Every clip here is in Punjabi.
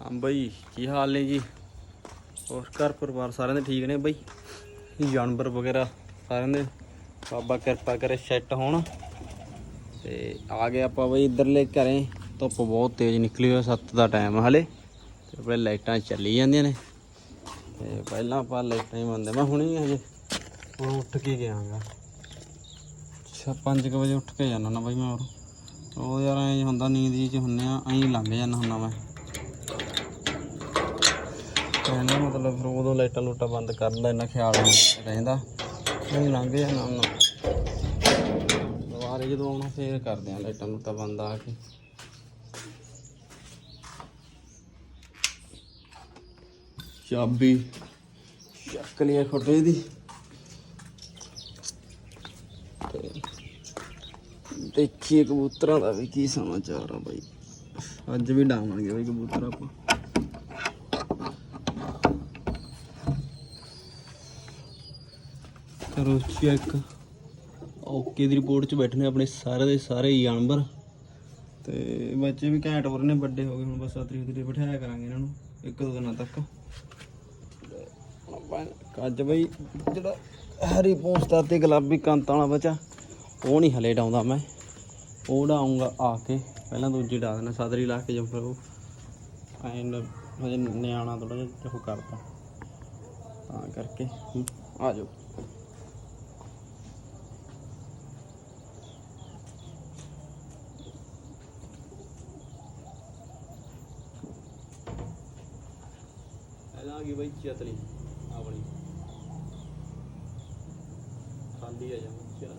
ਹਾਂ ਬਈ, ਕੀ ਹਾਲ ਨੇ ਜੀ? ਹੋਰ ਘਰ ਪਰਿਵਾਰ ਸਾਰਿਆਂ ਦੇ ਠੀਕ ਨੇ ਬਈ? ਜਾਨਵਰ ਵਗੈਰਾ ਸਾਰਿਆਂ ਦੇ ਬਾਬਾ ਕਿਰਪਾ ਕਰੇ ਸੈੱਟ ਹੋਣ। ਤੇ ਆ ਗਏ ਆਪਾਂ ਬਈ ਇਧਰਲੇ ਘਰੇ। ਧੁੱਪ ਬਹੁਤ ਤੇਜ਼ ਨਿਕਲੀ ਹੋਈ 7 ਦਾ ਟਾਈਮ ਹਲੇ। ਤੇ ਆਪਣੇ ਲਾਈਟਾਂ ਚੱਲੀ ਜਾਂਦੀਆਂ ਨੇ। ਤੇ ਪਹਿਲਾਂ ਆਪਾਂ ਲਾਈਟਾਂ ਹੀ ਬੰਦੇ ਮੈਂ ਹੁਣੇ ਹੀ ਹਜੇ ਹੁਣ ਉੱਠ ਕੇ ਗਿਆਗਾ। ਅੱਛਾ 5 ਵਜੇ ਉੱਠ ਕੇ ਜਾਣਾ ਨਾ ਬਈ ਮੈਂ ਹੋਰ। ਉਹ ਯਾਰ ਐਂ ਹੁੰਦਾ, ਨੀਂਦ ਜੀ ਚ ਹੁੰਨੇ ਆ, ਐਂ ਲੰਘ ਜਾਂਦਾ ਹੁੰਦਾ ਮੈਂ। ਕਹਿੰਦਾ ਮਤਲਬ ਫਿਰ ਉਦੋਂ ਲਾਈਟਾਂ ਲੂਟਾਂ ਬੰਦ ਕਰਨ ਦਾ ਇੰਨਾ ਖਿਆਲ ਨਹੀਂ ਰਹਿੰਦਾ। ਐਂ ਲੰਘ ਜਾਂਦਾ ਹੁੰਦਾ ਦੁਬਾਰੇ ਜਦੋਂ ਆਉਣਾ, ਫੇਰ ਕਰਦੇ ਆ ਲਾਈਟਾਂ ਲੂਟਾਂ ਬੰਦ ਆ ਕੇ। ਚਾਬੀ ਚੱਕ ਲਿਆ ਖੋਟੇ ਦੀ। ਦੇਖੀਏ ਕਬੂਤਰਾਂ ਦਾ ਵੀ ਕੀ ਸਮਾਚਾਰ ਆ ਬਾਈ। ਅੱਜ ਵੀ ਡਾਵਾਂਗੇ ਬਾਈ ਕਬੂਤਰ ਆਪਾਂ। ਕਰੋ ਚੈੱਕ ਓਕੇ ਦੀ ਰਿਪੋਰਟ 'ਚ ਬੈਠਨੇ ਆਪਣੇ ਸਾਰੇ ਦੇ ਸਾਰੇ ਜਾਨਵਰ। ਤੇ ਬੱਚੇ ਵੀ ਘੈਂਟ ਹੋ ਰਹੇ ਨੇ, ਵੱਡੇ ਹੋ ਗਏ, ਹੁਣ ਬਸ ਆ ਤਰੀਕ ਤੇ ਬਿਠਾਇਆ ਕਰਾਂਗੇ ਇਹਨਾਂ ਨੂੰ, ਇੱਕ ਦੋ ਦਿਨਾਂ ਤੱਕ। ਤੇ ਅੱਜ ਬਈ ਜਿਹੜਾ ਹਰੀ ਪੋਸਟਰ ਤੇ ਗੁਲਾਬੀ ਕੰਤ ਵਾਲਾ ਬੱਚਾ, ਉਹ ਨਹੀਂ ਹਲੇ ਡਾਉਂਦਾ ਮੈਂ। ਉਹ ਡਾਉਂਗਾ ਆ ਕੇ, ਪਹਿਲਾਂ ਦੂਜੀ ਡਾ ਦੇਣਾ, ਸਾਦਰੀ ਲਾ ਕੇ ਜਾਂ ਫਿਰ ਉਹ। ਐਨ ਹਜੇ ਨਿਆਣਾ ਥੋੜਾ ਜਿਹਾ ਉਹ ਕਰਦਾ ਤਾਂ ਕਰਕੇ ਆ ਜਾਓ। ਪਹਿਲਾਂ ਆ ਗਈ ਬਈ ਚਤਲੀ, ਆਪਣੀ। ਖਾਲੀ ਆ ਜਾ ਚੱਲ।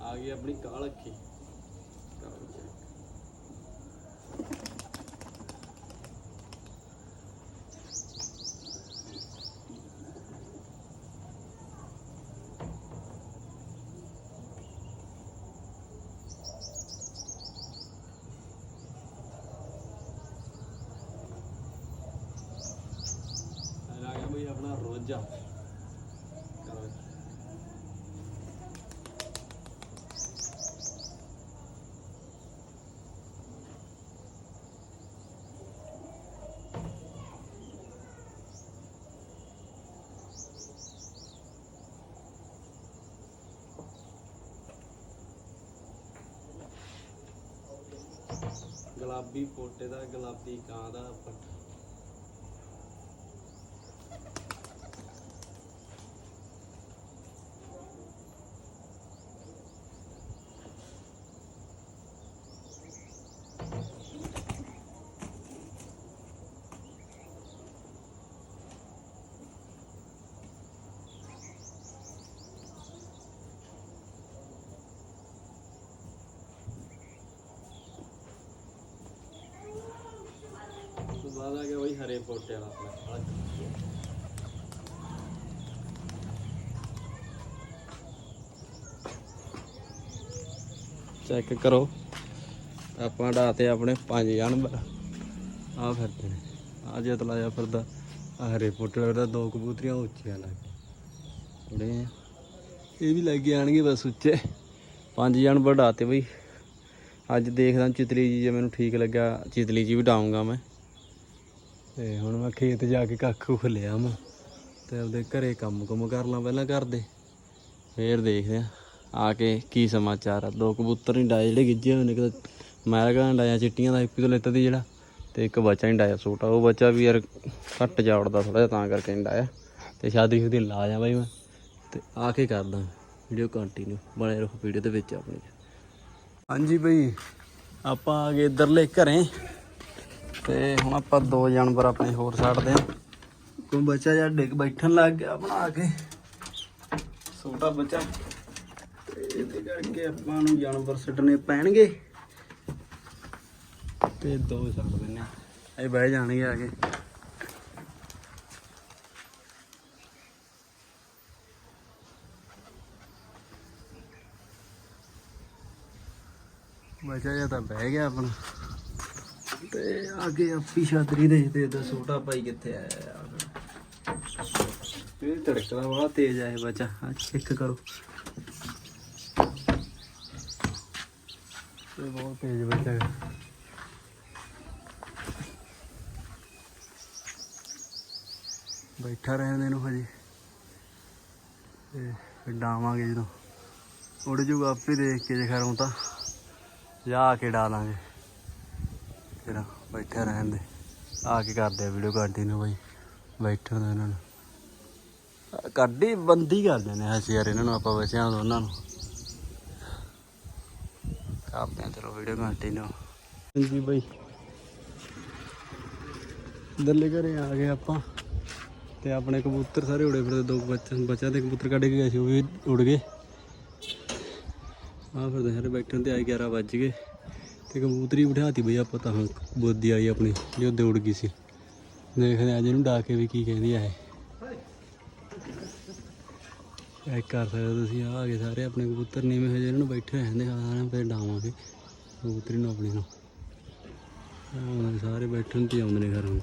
ਆ ਗਈ ਆਪਣੀ ਕਾਲ ਅੱਖੀ ਕਰੋ check। ਆ ਗਿਆ ਬਈ ਆਪਣਾ ਗੁਲਾਬੀ ਪੋਟੇ ਦਾ ਗੁਲਾਬੀ ਕਾਂ ਦਾ ਪੱਠਾ। ਬਾਅਦ ਹਰੇ ਪੋਟੇ ਵਾਲਾ ਆਪਣਾ ਚੈੱਕ ਕਰੋ। ਆਪਾਂ ਡਾਤੇ ਆਪਣੇ ਪੰਜ ਜਾਨਵਰ ਆ ਫਿਰਦੇ ਨੇ। ਆ ਜੇ ਤਲਾਇਆ ਫਿਰਦਾ। ਆ ਹਰੇ ਪੋਟੇ ਵਾਲਾ ਦੋ ਕਬੂਤਰੀਆਂ ਉੱਚੀਆਂ ਲੱਗ ਥੋੜੇ ਇਹ ਵੀ ਲੱਗ ਆਣਗੇ ਬਸ ਉੱਚੇ। ਪੰਜ ਜਾਨਵਰ ਢਾਤੇ ਬਈ। ਅੱਜ ਦੇਖਦਾ ਚਿਤਲੀ ਜੀ ਜੇ ਮੈਨੂੰ ਠੀਕ ਲੱਗਾ ਚਿਤਲੀ ਜੀ ਵੀ ਡਾਉਂਗਾ ਮੈਂ। ਤੇ ਹੁਣ ਮੈਂ ਖੇਤ ਜਾ ਕੇ ਕੱਖ ਕੁੱਖ ਲਿਆ ਮੈਂ ਤੇ ਆਪਦੇ ਘਰੇ ਕੰਮ ਕੁਮ ਕਰ ਲਾਂ ਪਹਿਲਾਂ ਘਰ ਦੇ। ਫੇਰ ਦੇਖਦੇ ਆ ਆ ਕੇ ਕੀ ਸਮਾਚਾਰ ਆ। ਦੋ ਕਬੂਤਰ ਨਹੀਂ ਡਾਏ ਜਿਹੜੇ ਗਿੱਜੇ ਹੋਏ ਨੇ, ਇੱਕ ਤਾਂ ਮੈਂ ਕਹਾਂ ਡਾਇਆ, ਚਿੱਟੀਆਂ ਦਾ ਇੱਕ ਤੋਂ ਲੈਤਾ ਦੀ ਜਿਹੜਾ ਤੇ ਇੱਕ ਬੱਚਾ ਨਹੀਂ ਡਾਇਆ ਛੋਟਾ ਉਹ ਬੱਚਾ ਵੀ ਯਾਰ ਘੱਟ ਜਾ ਉੜਦਾ ਥੋੜਾ ਜਿਹਾ, ਤਾਂ ਕਰਕੇ ਨਹੀਂ ਡਾਇਆ। ਤੇ ਸ਼ਾਦੀ ਉਹਦੀ ਲਾ ਜਾ ਬਾਈ ਮੈਂ। ਤੇ ਆ ਕੇ ਕਰਦਾ ਵੀਡੀਓ ਕੰਟੀਨਿਊ ਬਣੇ ਰਹੋ ਵੀਡੀਓ ਦੇ ਵਿੱਚ ਆਪਣੀ। ਹਾਂਜੀ ਬਈ, ਆਪਾਂ ਆ ਗਏ ਇਧਰਲੇ ਘਰੇ। ਤੇ ਹੁਣ ਆਪਾਂ ਦੋ ਜਾਨਵਰ ਆਪਣੇ ਹੋਰ ਛੱਡਦੇ ਆ ਕੋਈ ਬੱਚਾ ਜਾਂ ਡਿੱਗ ਬੈਠਣ ਲੱਗ ਗਿਆ ਬਣਾ ਕੇ। ਛੋਟਾ ਬੱਚਾ। ਇਹਦੇ ਕਰਕੇ ਆਪਾਂ ਨੂੰ ਜਾਨਵਰ ਛੱਡਣੇ ਪੈਣਗੇ। ਤੇ ਦੋ ਛੱਡ ਦਿੰਨੇ ਆ ਇਹ ਬਹਿ ਜਾਣਗੇ ਆ ਕੇ। ਬਚਾ ਜਾਂ ਤਾਂ ਬਹਿ ਗਿਆ ਆਪਣਾ। ਤੇ ਅੱਗੇ ਆਪੀ ਛਾਤਰੀ ਦੇਖਦੇ ਤਾਂ ਛੋਟਾ ਭਾਈ ਕਿੱਥੇ ਆਇਆ ਯਾਰ? ਇਹ ਤੜਕਦਾ ਬੜਾ ਤੇਜ਼ ਆ ਬੱਚਾ। ਆ ਚੈੱਕ ਕਰੋ। ਇਹ ਬਹੁਤ ਤੇਜ਼ ਬੱਚਾ ਹੈ। ਬੈਠਾ ਰਹਿਣ ਦੇ ਨੂੰ ਹਜੇ। ਤੇ ਫਿਰ ਡਾਵਾਂਗੇ ਜਦੋਂ। ਉੜ ਜੂਗਾ ਆਪੇ ਦੇਖ ਕੇ ਜੇ ਖਰੋਂ ਤਾਂ। ਜਾ ਕੇ ਡਾਲਾਂਗੇ। ਫਿਰ ਬੈਠਾ ਰਹਿਣ ਦੇ। ਆ ਕੇ ਕਰਦੇ ਆ ਵੀਡੀਓ ਕੰਟੀਨਿਊ ਬਾਈ? ਬੈਠਣ ਦੇ ਇਹਨਾਂ ਨੂੰ। ਆਹ ਬੰਦੀ ਕਰਦੇ ਨੇ ਅਸੀਂ ਯਾਰ ਇਹਨਾਂ ਨੂੰ, ਆਪਾਂ ਬੱਚਿਆਂ ਦੋਨਾਂ ਨੂੰ। ਕਰਦੇ ਆ ਚਲੋ ਵੀਡੀਓ ਕੰਟੀਨਿਊ ਹਾਂਜੀ ਬਾਈ। ਦੱਲੇ ਘਰੇ ਆ ਗਏ ਆਪਾਂ। ਤੇ ਆਪਣੇ ਕਬੂਤਰ ਸਾਰੇ ਉੜੇ ਫਿਰਦੇ, ਦੋ ਬੱਚੇ ਬੱਚਾ ਦੇ ਕਬੂਤਰ ਕੱਢ ਕੇ ਗਏ ਸੀ, ਉਹ ਵੀ ਉੜ ਗਏ। ਆ ਫਿਰ ਸਾਰੇ ਬੈਠਣ ਤੇ, ਆਏ 11 ਵੱਜ ਗਏ। ਤੇ ਕਬੂਤਰੀ ਬਿਠਾਤੀ ਬਈ ਆਪਾਂ ਤਾਂ ਬੋਦੀ ਆਈ ਆਪਣੀ, ਜੋ ਦੇ ਉੜ ਗਈ ਸੀ। ਦੇਖਦੇ ਆ ਅੱਜ ਇਹਨੂੰ ਡਾ ਕੇ ਵੀ ਕੀ ਕਹਿੰਦੀ ਆ ਇਹ। ਚੈੱਕ ਕਰ ਸਕਦੇ ਤੁਸੀਂ ਆ ਆ ਗਏ ਸਾਰੇ ਆਪਣੇ ਕਬੂਤਰ, ਨੀਵੇਂ ਹੋ ਜੇ ਇਹਨਾਂ ਨੂੰ ਬੈਠੇ ਰਹਿੰਦੇ ਆ ਫਿਰ ਡਾਵਾਂਗੇ, ਕਬੂਤਰੀ ਨੂੰ ਆਪਣੀ ਨੂੰ। ਆਹ ਸਾਰੇ ਬੈਠਣ ਤੇ ਆਉਂਦੇ ਨੇ ਘਰ ਹੁਣ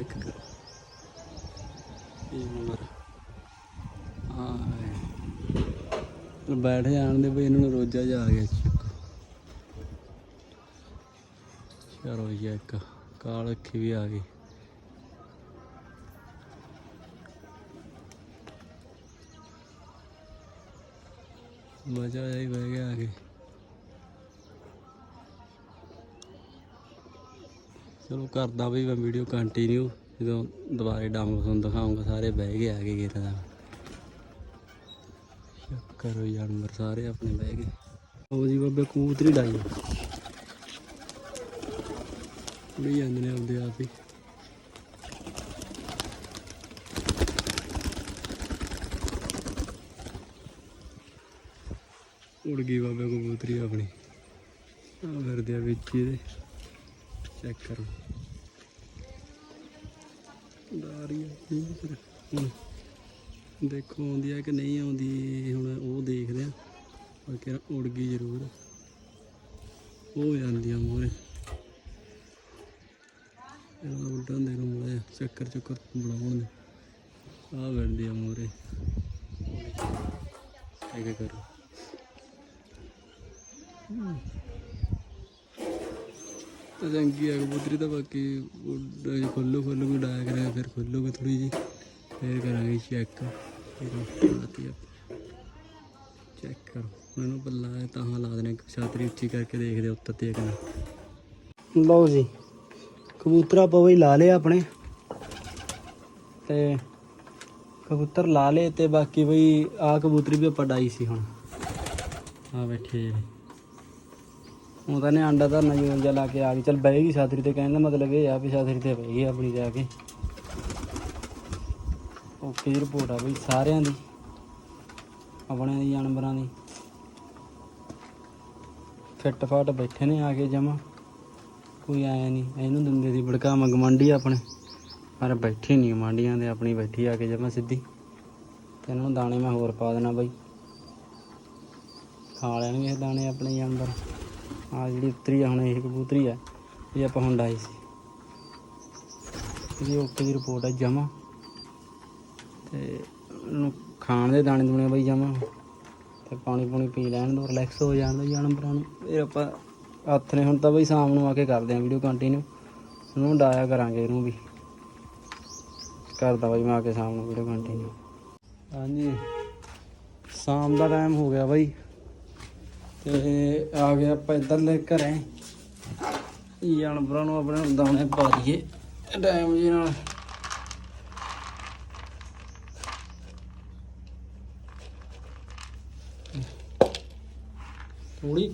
ਇੱਕ ਕਰ। ਇਹ ਨੰਬਰ ਬੈਠ ਜਾਣ ਦੇ ਬਈ ਇਹਨਾਂ ਨੂੰ ਰੋਜਾ ਜਾ ਆ ਗਿਆ ਚਲੋ ਜੀ ਇੱਕ। ਕਾਲ ਅੱਖੀ ਵੀ ਆ ਗਈ। ਮਜ਼ਾ ਆਇਆ ਹੀ ਬਹਿ ਗਿਆ ਆ ਕੇ। ਚਲੋ ਕਰਦਾ ਬਈ ਮੈਂ ਵੀਡੀਓ ਕੰਟੀਨਿਊ ਜਦੋਂ ਦੁਬਾਰੇ ਡਾਊਨਲੋਡ ਤੁਹਾਨੂੰ ਦਿਖਾਉਂਗਾ ਸਾਰੇ ਬਹਿ ਗਏ ਆ ਗਏ ਗੇਟ ਦਾ। ਕਰੋ ਜਾਨਵਰ ਸਾਰੇ ਆਪਣੇ ਬਹਿ ਗਏ ਉਹ ਜੀ ਬਾਬੇ, ਕਬੂਤਰੀ ਡਾਈ ਵੀ ਜਾਂਦੇ ਨੇ ਆਪਦੇ ਆਪ ਹੀ। ਉੜ ਗਈ ਬਾਬੇ ਕਬੂਤਰੀ ਆਪਣੀ। ਆ ਫਿਰਦੇ ਆ ਵਿੱਚ ਇਹਦੇ। ਚੈੱਕ ਕਰੋ। ਡਾਰੀ ਆ ਫਿਰ ਦੇਖੋ ਆਉਂਦੀ ਆ ਕਿ ਨਹੀਂ ਆਉਂਦੀ, ਹੁਣ ਉਹ ਦੇਖਦੇ ਆ। ਪਰ ਉੜ ਗਈ ਜ਼ਰੂਰ। ਉਹ ਜਾਂਦੀ ਆ ਮੋਰੇ ਇਹਦਾ ਉੱਡਣ ਦੇ ਨੂੰ ਮੁੜਿਆ ਚੱਕਰ ਚੱਕਰ ਬਣਾਉਣ ਦੇ। ਆ ਵਰਦੀ ਆ ਮੋਰੇ ਇਹ ਕਰੋ? ਤਾਂ ਚੰਗੀ ਆ ਕਬੂਤਰੀ ਤਾਂ ਬਾਕੀ ਖੋਲੋ ਖੋਲੋ ਕੇ ਡਾਇਆ ਕਰਾਂਗੇ ਫਿਰ ਖੋਲੋਗੇ ਥੋੜੀ ਜੀ ਫਿਰ ਕਰਾਂਗੇ ਚੈੱਕ ਚੈੱਕ ਕਰੋ। ਹੁਣ ਬੱਲਾ ਤਾਂ ਲਾ ਦੇਣੇ ਛਾਤਰੀ ਉੱਚੀ ਕਰਕੇ ਦੇਖਦੇ ਉੱਤੇ ਤੇ ਕਿੰਨਾ ਲਓ ਜੀ, ਕਬੂਤਰ ਆਪਾਂ ਲਾ ਲਏ ਆਪਣੇ। ਤੇ ਕਬੂਤਰ ਲਾ ਲਏ ਤੇ ਬਾਕੀ ਬਈ ਆ ਕਬੂਤਰੀ ਵੀ ਆਪਾਂ ਡਾਈ ਸੀ ਹੁਣ। ਆ ਬੈਠੇ ਜਿਹੜੇ ਉਹ ਤਾਂ ਨੇ ਆਂਡਾ ਧਰਨਾ ਨਜੂਨ ਜਿਹਾ ਲਾ ਕੇ ਆ ਗਈ। ਚਲ ਬਹਿਗੀ ਛਾਤਰੀ ਤੇ, ਕਹਿਣ ਦਾ ਮਤਲਬ ਇਹ ਆ ਵੀ ਛਾਤਰੀ ਤੇ ਬਹਿ ਗਈ ਆਪਣੀ ਜਾ ਕੇ। ਓਕੇ ਦੀ ਰਿਪੋਰਟ ਆ ਬਈ ਸਾਰਿਆਂ ਦੀ ਆਪਣੇ ਦੀ, ਜਾਨਵਰਾਂ ਦੀ। ਫਿੱਟ ਫਾਟ ਬੈਠੇ ਨੇ ਆ ਕੇ ਜਮਾ। ਕੋਈ ਆਇਆ ਨਹੀਂ ਇਹਨੂੰ ਦਿੰਦੇ ਸੀ ਬੜਕਾ ਮੰਗਮੰਡੀ ਆਪਣੇ। ਪਰ ਬੈਠੀ ਨਹੀਂ ਮੰਡੀਆਂ ਦੇ ਆਪਣੀ ਬੈਠੀ ਆ ਕੇ ਜਮਾ ਸਿੱਧੀ। ਤੇ ਇਹਨਾਂ ਨੂੰ ਦਾਣੇ ਮੈਂ ਹੋਰ ਪਾ ਦੇਣਾ ਬਈ। ਖਾ ਲੈਣਗੇ ਇਹ ਦਾਣੇ ਆਪਣੇ ਜਾਨਵਰ। ਆ ਜਿਹੜੀ ਉਤਰੀ ਆ, ਹੁਣ ਇਹ ਕਬੂਤਰੀ ਆ, ਇਹ ਆਪਾਂ ਹੁਣ ਡਾਈ ਸੀ। ਇਹਦੀ ਓਕੇ ਦੀ ਰਿਪੋਰਟ ਆ ਜਮਾ। ਤੇ ਇਹਨੂੰ ਖਾਣ ਦੇ ਦਾਣੇ ਦੂਣੇ ਬਈ ਜਾਵਾਂ ਤੇ ਪਾਣੀ ਪੂਣੀ ਪੀ ਲੈਣ ਦੋ ਰਿਲੈਕਸ ਹੋ ਜਾਣ ਦਾ ਜਾਨਵਰਾਂ ਨੂੰ। ਫਿਰ ਆਪਾਂ ਹੱਥ ਨੇ ਹੁਣ ਤਾਂ ਬਈ ਸ਼ਾਮ ਨੂੰ ਆ ਕੇ ਕਰਦੇ ਆਂ ਵੀਡੀਓ ਕੰਟੀਨਿਊ ਉਹਨੂੰ ਡਾਇਆ ਕਰਾਂਗੇ ਇਹਨੂੰ ਵੀ। ਕਰਦਾ ਬਾਈ ਮੈਂ ਆ ਕੇ ਸ਼ਾਮ ਨੂੰ ਵੀਡੀਓ ਕੰਟੀਨਿਊ ਹਾਂਜੀ, ਸ਼ਾਮ ਦਾ ਟਾਈਮ ਹੋ ਗਿਆ ਬਾਈ। ਤੇ ਆ ਗਏ ਆਪਾਂ ਇੱਧਰਲੇ ਘਰੇ। ਜਾਨਵਰਾਂ ਨੂੰ ਆਪਣੇ ਦਾਣੇ ਪਾ ਦਈਏ। ਟਾਈਮ ਜੀ ਨਾਲ ਥੋੜੀ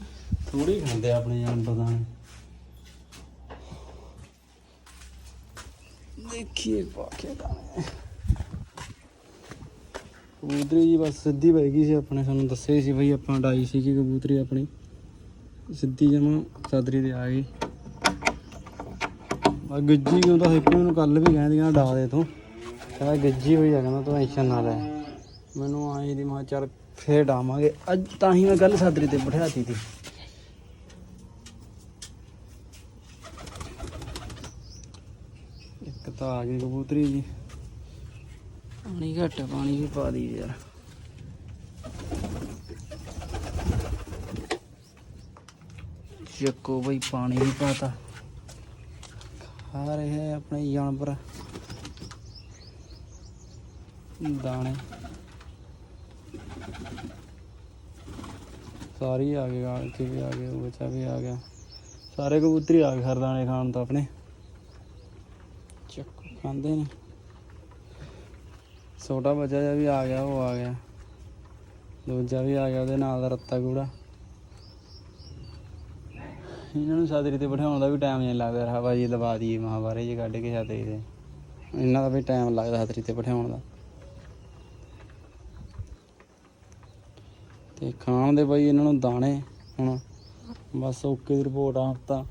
ਥੋੜੀ ਖਾਂਦੇ ਆ ਆਪਣੇ ਜਾਨਵਰ ਦਾਣੇ ਦੇਖੀਏ ਪਾ ਦਾਣੇ ਕਬੂਤਰੀ ਜੀ ਬਸ ਸਿੱਧੀ ਬਹਿ ਗਈ ਸੀ, ਆਪਣੇ ਸਾਨੂੰ ਦੱਸਿਆ ਸੀ ਬਈ ਆਪਾਂ ਡਾਈ ਸੀ ਕਿ ਕਬੂਤਰੀ ਆਪਣੀ। ਸਿੱਧੀ ਜਮਾ ਚਾਦਰੀ ਤੇ ਆ ਗਈ। ਆ ਗੱਜੀ ਕਿਉਂ ਤਾਂ ਹਿੱਪੀ ਨੂੰ ਕੱਲ ਵੀ ਕਹਿੰਦੀਆਂ ਡਾ ਦੇ ਤੂੰ। ਕਹਿੰਦਾ ਗੱਜੀ ਹੋਈ ਆ, ਕਹਿੰਦਾ ਤੂੰ ਟੈਨਸ਼ਨ ਨਾ ਲੈ। ਮੈਨੂੰ ਆਈ ਦੀ ਮਾ ਚੱਲ ਫੇਰ ਡਾਵਾਂਗੇ। ਅੱਜ ਤਾਂ ਹੀ ਮੈਂ ਗੱਲ ਸਾਦਰੀ ਤੇ ਬਿਠਾਤੀ ਤੀ ਇੱਕ ਤਾਂ ਆ ਗਈ ਕਬੂਤਰੀ ਜੀ। ਪਾਣੀ ਘੱਟ ਪਾਣੀ ਵੀ ਪਾ ਦੀ ਯਾਰ। ਚੱਕੋ ਬਈ, ਪਾਣੀ ਵੀ ਪਾਤਾ। ਖਾ ਰਹੇ ਹੈ ਆਪਣੇ ਜਾਨਵਰ। ਦਾਣੇ। ਸਾਰੇ ਹੀ ਆ ਗਏ ਗਾਲ ਕੇ ਵੀ ਆ ਗਏ, ਉਹ ਬੱਚਾ ਵੀ ਆ ਗਿਆ। ਸਾਰੇ ਕਬੂਤਰ ਆ ਗਏ ਹਰਦਾਣੇ ਖਾਣ ਤਾਂ ਆਪਣੇ। ਚੱਕੋ, ਖਾਂਦੇ ਨੇ। ਛੋਟਾ ਬੱਚਾ ਜਿਹਾ ਵੀ ਆ ਗਿਆ, ਉਹ ਆ ਗਿਆ। ਦੂਜਾ ਵੀ ਆ ਗਿਆ, ਉਹਦੇ ਨਾਲ ਦਾ ਰੱਤਾ ਗੂੜਾ ਇਹਨਾਂ ਨੂੰ ਸਾਦਰੀ ਤੇ ਬਿਠਾਉਣ ਦਾ ਵੀ ਟਾਈਮ ਨਹੀਂ ਲੱਗਦਾ ਯਾਰ ਹਵਾ ਜੀ ਲਵਾ ਦਈਏ ਮਹਾਵਾਰੇ ਜੀ ਕੱਢ ਕੇ ਸਾਦਰੀ ਤੇ। ਇਹਨਾਂ ਦਾ ਵੀ ਟਾਈਮ ਲੱਗਦਾ ਸਾਦਰੀ ਤੇ ਬਿਠਾਉਣ ਦਾ। ਤੇ ਖਾਣ ਦੇ ਬਾਈ ਇਹਨਾਂ ਨੂੰ ਦਾਣੇ, ਹੁਣ ਬਸ ਓਕੇ ਦੀ ਰਿਪੋਰਟ ਆ, ਹਫਤਾ।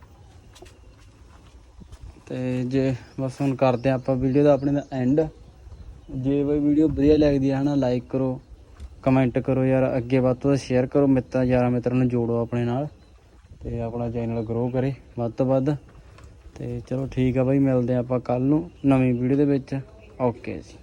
ਤੇ ਜੇ ਬਸ ਹੁਣ ਕਰਦੇ ਆ ਆਪਾਂ ਵੀਡੀਓ ਦਾ ਆਪਣੇ ਦਾ ਐਂਡ ਜੇ ਬਈ ਵੀਡੀਓ ਵਧੀਆ ਲੱਗਦੀ ਹੈ ਹਨਾ ਲਾਈਕ ਕਰੋ ਕਮੈਂਟ ਕਰੋ ਯਾਰ, ਅੱਗੇ ਵੱਧ ਤੋਂ ਸ਼ੇਅਰ ਕਰੋ, ਮਿੱਤਰਾਂ, ਯਾਰਾਂ ਮਿੱਤਰਾਂ ਨੂੰ ਜੋੜੋ ਆਪਣੇ ਨਾਲ। ਤੇ ਆਪਣਾ ਚੈਨਲ ਗਰੋ ਕਰੇ, ਵੱਧ ਤੋਂ ਵੱਧ। ਤੇ ਚਲੋ ਠੀਕ ਆ ਬਾਈ, ਮਿਲਦੇ ਆ ਆਪਾਂ ਕੱਲ ਨੂੰ ਨਵੀਂ ਵੀਡੀਓ ਦੇ ਵਿੱਚ। ਓਕੇ ਜੀ।